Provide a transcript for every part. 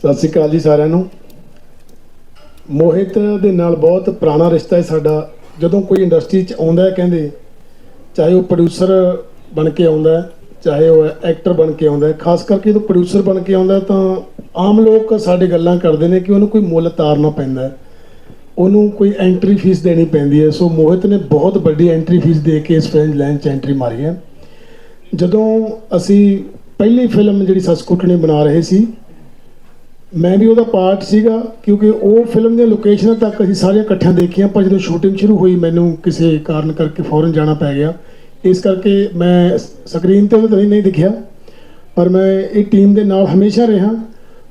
ਸਤਿ ਸ਼੍ਰੀ ਅਕਾਲ ਜੀ ਸਾਰਿਆਂ ਨੂੰ। ਮੋਹਿਤ ਦੇ ਨਾਲ ਬਹੁਤ ਪੁਰਾਣਾ ਰਿਸ਼ਤਾ ਹੈ ਸਾਡਾ। ਜਦੋਂ ਕੋਈ ਇੰਡਸਟਰੀ 'ਚ ਆਉਂਦਾ ਹੈ ਕਹਿੰਦੇ, ਚਾਹੇ ਉਹ ਪ੍ਰੋਡਿਊਸਰ ਬਣ ਕੇ ਆਉਂਦਾ ਹੈ, ਚਾਹੇ ਉਹ ਐਕਟਰ ਬਣ ਕੇ ਆਉਂਦਾ ਹੈ, ਖਾਸ ਕਰਕੇ ਜਦੋਂ ਪ੍ਰੋਡਿਊਸਰ ਬਣ ਕੇ ਆਉਂਦਾ ਤਾਂ ਆਮ ਲੋਕ ਸਾਡੇ ਗੱਲਾਂ ਕਰਦੇ ਨੇ ਕਿ ਉਹਨੂੰ ਕੋਈ ਮੁੱਲ ਤਾਰਨਾ ਪੈਂਦਾ ਹੈ। ਉਹਨੂੰ ਕੋਈ ਐਂਟਰੀ ਫੀਸ ਦੇਣੀ ਪੈਂਦੀ ਹੈ। ਸੋ ਮੋਹਿਤ ਨੇ ਬਹੁਤ ਵੱਡੀ ਐਂਟਰੀ ਫੀਸ ਦੇ ਕੇ ਇਸ ਫਿਲਮ ਲਾਈਨ 'ਚ ਐਂਟਰੀ ਮਾਰੀ ਹੈ। ਜਦੋਂ ਅਸੀਂ ਪਹਿਲੀ ਫਿਲਮ ਜਿਹੜੀ ਸਸਕੁੱਟਣੀ ਬਣਾ ਰਹੇ ਸੀ ਮੈਂ ਵੀ ਉਹਦਾ ਪਾਰਟ ਸੀਗਾ, ਕਿਉਂਕਿ ਉਹ ਫਿਲਮ ਦੀਆਂ ਲੋਕੇਸ਼ਨਾਂ ਤੱਕ ਅਸੀਂ ਸਾਰੀਆਂ ਇਕੱਠਿਆਂ ਦੇਖੀਆਂ, ਪਰ ਜਦੋਂ ਸ਼ੂਟਿੰਗ ਸ਼ੁਰੂ ਹੋਈ, ਮੈਨੂੰ ਕਿਸੇ ਕਾਰਨ ਕਰਕੇ ਫੌਰਨ ਜਾਣਾ ਪੈ ਗਿਆ। ਇਸ ਕਰਕੇ ਮੈਂ ਸਕਰੀਨ ਤੇ ਤਾਂ ਨਹੀਂ ਦਿਖਿਆ, ਪਰ ਮੈਂ ਇਹ ਟੀਮ ਦੇ ਨਾਲ ਹਮੇਸ਼ਾ ਰਿਹਾ।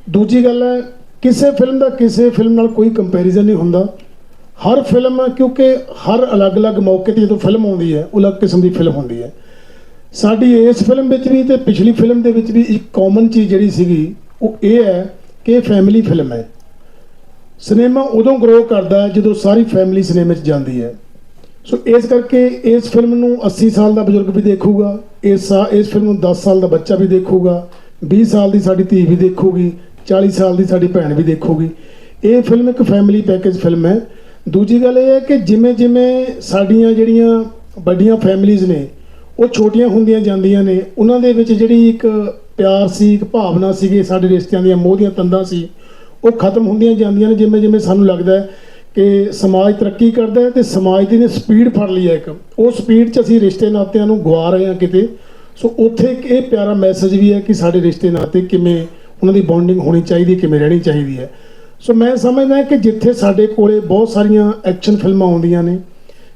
ਦੂਜੀ ਗੱਲ ਹੈ, ਕਿਸੇ ਫਿਲਮ ਦਾ ਕਿਸੇ ਫਿਲਮ ਨਾਲ ਕੋਈ ਕੰਪੈਰੀਜ਼ਨ ਨਹੀਂ ਹੁੰਦਾ। ਹਰ ਫਿਲਮ ਕਿਉਂਕਿ ਹਰ ਅਲੱਗ-ਅਲੱਗ ਮੌਕੇ ਤੇ ਜਦੋਂ ਫਿਲਮ ਆਉਂਦੀ ਹੈ, ਉਹ ਅਲੱਗ ਕਿਸਮ ਦੀ ਫਿਲਮ ਹੁੰਦੀ ਹੈ। ਸਾਡੀ ਇਸ ਫਿਲਮ ਵਿੱਚ ਵੀ ਤੇ ਪਿਛਲੀ ਫਿਲਮ ਦੇ ਵਿੱਚ ਵੀ ਇੱਕ ਕਾਮਨ ਚੀਜ਼ ਜਿਹੜੀ ਸੀਗੀ, ਉਹ ਇਹ ਹੈ ਕਿ ਫੈਮਿਲੀ ਫਿਲਮ ਹੈ। ਸਿਨੇਮਾ ਉਦੋਂ ਗਰੋ ਕਰਦਾ ਹੈ ਜਦੋਂ ਸਾਰੀ ਫੈਮਿਲੀ ਸਿਨੇਮੇ 'ਚ ਜਾਂਦੀ ਹੈ। ਸੋ ਇਸ ਕਰਕੇ ਇਸ ਫਿਲਮ ਨੂੰ 80 ਸਾਲ ਦਾ ਬਜ਼ੁਰਗ ਵੀ ਦੇਖੂਗਾ, ਇਸ ਇਸ ਫਿਲਮ ਨੂੰ 10 ਸਾਲ ਦਾ ਬੱਚਾ ਵੀ ਦੇਖੂਗਾ 20 ਸਾਲ ਦੀ ਸਾਡੀ ਧੀ ਵੀ ਦੇਖੂਗੀ 40 ਸਾਲ ਦੀ ਸਾਡੀ ਭੈਣ ਵੀ ਦੇਖੂਗੀ। ਇਹ ਫਿਲਮ ਇੱਕ ਫੈਮਿਲੀ ਪੈਕੇਜ ਫਿਲਮ ਹੈ। ਦੂਜੀ ਗੱਲ ਇਹ ਹੈ ਕਿ ਜਿਵੇਂ ਜਿਵੇਂ ਸਾਡੀਆਂ ਜਿਹੜੀਆਂ ਵੱਡੀਆਂ ਫੈਮਿਲੀਆਂ ਨੇ, ਉਹ ਛੋਟੀਆਂ ਹੁੰਦੀਆਂ ਜਾਂਦੀਆਂ ਨੇ, ਉਹਨਾਂ ਦੇ ਵਿੱਚ ਜਿਹੜੀ ਇੱਕ ਪਿਆਰ ਸੀ, ਇੱਕ ਭਾਵਨਾ ਸੀਗੀ, ਸਾਡੇ ਰਿਸ਼ਤਿਆਂ ਦੀਆਂ ਮੋਹ ਦੀਆਂ ਤੰਦਾਂ ਸੀ, ਉਹ ਖਤਮ ਹੁੰਦੀਆਂ ਜਾਂਦੀਆਂ ਨੇ, ਜਿਵੇਂ ਜਿਵੇਂ ਸਾਨੂੰ ਲੱਗਦਾ ਕਿ ਸਮਾਜ ਤਰੱਕੀ ਕਰਦਾ ਹੈ ਤੇ ਸਮਾਜ ਦੀ ਨੇ ਸਪੀਡ ਫੜ ਲਈ ਹੈ ਇੱਕ। ਉਹ ਸਪੀਡ 'ਚ ਅਸੀਂ ਰਿਸ਼ਤੇ ਨਾਤਿਆਂ ਨੂੰ ਗਵਾ ਰਹੇ ਹਾਂ ਕਿਤੇ। ਸੋ ਉੱਥੇ ਇੱਕ ਇਹ ਪਿਆਰਾ ਮੈਸੇਜ ਵੀ ਹੈ ਕਿ ਸਾਡੇ ਰਿਸ਼ਤੇ ਨਾਤੇ ਕਿਵੇਂ ਉਹਨਾਂ ਦੀ ਬੌਂਡਿੰਗ ਹੋਣੀ ਚਾਹੀਦੀ, ਕਿਵੇਂ ਰਹਿਣੀ ਚਾਹੀਦੀ ਹੈ। ਸੋ ਮੈਂ ਸਮਝਦਾ ਕਿ ਜਿੱਥੇ ਸਾਡੇ ਕੋਲੇ ਬਹੁਤ ਸਾਰੀਆਂ ਐਕਸ਼ਨ ਫਿਲਮਾਂ ਆਉਂਦੀਆਂ ਨੇ,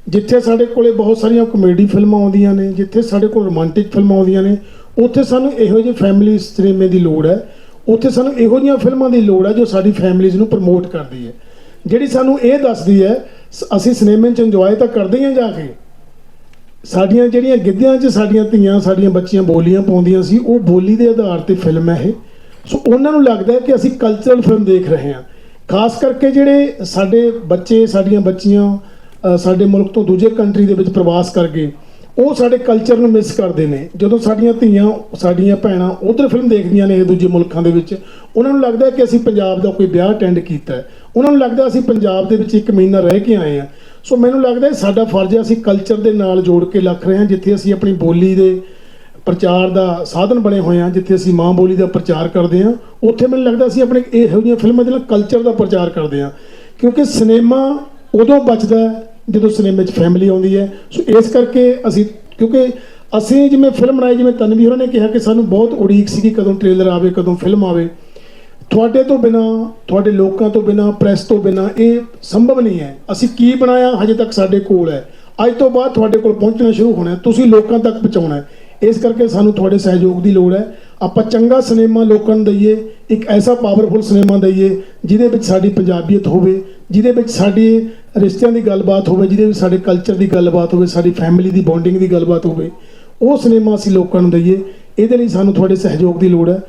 ਜਿੱਥੇ ਸਾਡੇ ਕੋਲੇ ਬਹੁਤ ਸਾਰੀਆਂ ਕਮੇਡੀ ਫਿਲਮਾਂ ਆਉਂਦੀਆਂ ਨੇ, ਜਿੱਥੇ ਸਾਡੇ ਕੋਲ ਰੋਮਾਂਟਿਕ ਫਿਲਮਾਂ ਆਉਂਦੀਆਂ ਨੇ ਉੱਥੇ ਸਾਨੂੰ ਇਹੋ ਜਿਹੇ ਫੈਮਿਲੀ ਸਿਨੇਮੇ ਦੀ ਲੋੜ ਹੈ। ਉੱਥੇ ਸਾਨੂੰ ਇਹੋ ਜਿਹੀਆਂ ਫਿਲਮਾਂ ਦੀ ਲੋੜ ਹੈ ਜੋ ਸਾਡੀ ਫੈਮਿਲੀਜ਼ ਨੂੰ ਪ੍ਰਮੋਟ ਕਰਦੀ ਹੈ। ਜਿਹੜੀ ਸਾਨੂੰ ਇਹ ਦੱਸਦੀ ਹੈ, ਸ- ਅਸੀਂ ਸਿਨੇਮੇ 'ਚ ਇੰਜੋਏ ਤਾਂ ਕਰਦੇ ਹੀ ਹਾਂ ਜਾ ਕੇ। ਸਾਡੀਆਂ ਜਿਹੜੀਆਂ ਗਿੱਧਿਆਂ 'ਚ ਸਾਡੀਆਂ ਧੀਆਂ, ਸਾਡੀਆਂ ਬੱਚੀਆਂ ਬੋਲੀਆਂ ਪਾਉਂਦੀਆਂ ਸੀ, ਉਹ ਬੋਲੀ ਦੇ ਆਧਾਰ ਤੇ ਫਿਲਮ ਹੈ ਇਹ। ਸੋ ਉਹਨਾਂ ਨੂੰ ਲੱਗਦਾ ਹੈ ਕਿ ਅਸੀਂ ਕਲਚਰਲ ਫਿਲਮ ਦੇਖ ਰਹੇ ਹਾਂ। ਖਾਸ ਕਰਕੇ ਜਿਹੜੇ ਸਾਡੇ ਬੱਚੇ, ਸਾਡੀਆਂ ਬੱਚੀਆਂ ਸਾਡੇ ਮੁਲਕ ਤੋਂ ਦੂਜੇ ਕੰਟਰੀ ਦੇ ਵਿੱਚ ਪ੍ਰਵਾਸ ਕਰਕੇ ਉਹ ਸਾਡੇ ਕਲਚਰ ਨੂੰ ਮਿਸ ਕਰਦੇ ਨੇ। ਜਦੋਂ ਸਾਡੀਆਂ ਧੀਆਂ, ਸਾਡੀਆਂ ਭੈਣਾਂ ਉਧਰ ਫਿਲਮ ਦੇਖਦੀਆਂ ਨੇ ਇਹ ਦੂਜੇ ਮੁਲਕਾਂ ਦੇ ਵਿੱਚ, ਉਹਨਾਂ ਨੂੰ ਲੱਗਦਾ ਕਿ ਅਸੀਂ ਪੰਜਾਬ ਦਾ ਕੋਈ ਵਿਆਹ ਅਟੈਂਡ ਕੀਤਾ ਹੈ। ਉਹਨਾਂ ਨੂੰ ਲੱਗਦਾ ਅਸੀਂ ਪੰਜਾਬ ਦੇ ਵਿੱਚ ਇੱਕ ਮਹੀਨਾ ਰਹਿ ਕੇ ਆਏ ਹਾਂ। ਸੋ ਮੈਨੂੰ ਲੱਗਦਾ ਸਾਡਾ ਫਰਜ਼ ਹੈ ਅਸੀਂ ਕਲਚਰ ਦੇ ਨਾਲ ਜੋੜ ਕੇ ਲੱਖ ਰਹੇ ਹਾਂ, ਜਿੱਥੇ ਅਸੀਂ ਆਪਣੀ ਬੋਲੀ ਦੇ ਪ੍ਰਚਾਰ ਦਾ ਸਾਧਨ ਬਣੇ ਹੋਏ ਆ ਜਿੱਥੇ ਅਸੀਂ ਮਾਂ ਬੋਲੀ ਦਾ ਪ੍ਰਚਾਰ ਕਰਦੇ ਆ ਉੱਥੇ ਮੈਨੂੰ ਲੱਗਦਾ ਅਸੀਂ ਆਪਣੇ ਇਹੋ ਜਿਹੀਆਂ ਫਿਲਮਾਂ ਦੇ ਨਾਲ ਕਲਚਰ ਦਾ ਪ੍ਰਚਾਰ ਕਰਦੇ ਆ ਕਿਉਂਕਿ ਸਿਨੇਮਾ ਉਦੋਂ ਬਚਦਾ ਜਦੋਂ ਸਿਨੇਮੇ 'ਚ ਫੈਮਿਲੀ ਆਉਂਦੀ ਹੈ। ਸੋ ਇਸ ਕਰਕੇ ਅਸੀਂ ਕਿਉਂਕਿ ਅਸੀਂ ਜਿਵੇਂ ਫਿਲਮ ਬਣਾਈ, ਜਿਵੇਂ ਤਨਵੀਰ ਹੋਰਾਂ ਨੇ ਕਿਹਾ ਕਿ ਸਾਨੂੰ ਬਹੁਤ ਉਡੀਕ ਸੀ ਕਿ ਕਦੋਂ ਟ੍ਰੇਲਰ ਆਵੇ, ਕਦੋਂ ਫਿਲਮ ਆਵੇ। ਤੁਹਾਡੇ ਤੋਂ ਬਿਨਾ, ਤੁਹਾਡੇ ਲੋਕਾਂ ਤੋਂ ਬਿਨਾ ਪ੍ਰੈਸ ਤੋਂ ਬਿਨਾ ਇਹ ਸੰਭਵ ਨਹੀਂ ਹੈ। ਅਸੀਂ ਕੀ ਬਣਾਇਆ, ਹਜੇ ਤੱਕ ਸਾਡੇ ਕੋਲ ਹੈ। ਅੱਜ ਤੋਂ ਬਾਅਦ ਤੁਹਾਡੇ ਕੋਲ ਪਹੁੰਚਣਾ ਸ਼ੁਰੂ ਹੋਣਾ ਤੁਸੀਂ ਲੋਕਾਂ ਤੱਕ ਪਹੁੰਚਾਉਣਾ ਹੈ। ਇਸ ਕਰਕੇ ਸਾਨੂੰ ਤੁਹਾਡੇ ਸਹਿਯੋਗ ਦੀ ਲੋੜ ਹੈ। ਆਪਾਂ ਚੰਗਾ ਸਿਨੇਮਾ ਲੋਕਾਂ ਨੂੰ ਦਈਏ। ਇੱਕ ਐਸਾ ਪਾਵਰਫੁਲ ਸਿਨੇਮਾ ਦਈਏ, ਜਿਹਦੇ ਵਿੱਚ ਸਾਡੀ ਪੰਜਾਬੀਅਤ ਹੋਵੇ, ਜਿਹਦੇ ਵਿੱਚ ਸਾਡੀ ਰਿਸ਼ਤਿਆਂ ਦੀ ਗੱਲਬਾਤ ਹੋਵੇ, ਜਿਹਦੇ ਵਿੱਚ ਸਾਡੇ ਕਲਚਰ ਦੀ ਗੱਲਬਾਤ ਹੋਵੇ, ਸਾਡੀ ਫੈਮਿਲੀ ਦੀ ਬੌਂਡਿੰਗ ਦੀ ਗੱਲਬਾਤ ਹੋਵੇ, ਉਹ ਸਿਨੇਮਾ ਅਸੀਂ ਲੋਕਾਂ ਨੂੰ ਦਈਏ। ਇਹਦੇ ਲਈ ਸਾਨੂੰ ਤੁਹਾਡੇ ਸਹਿਯੋਗ ਦੀ ਲੋੜ ਹੈ।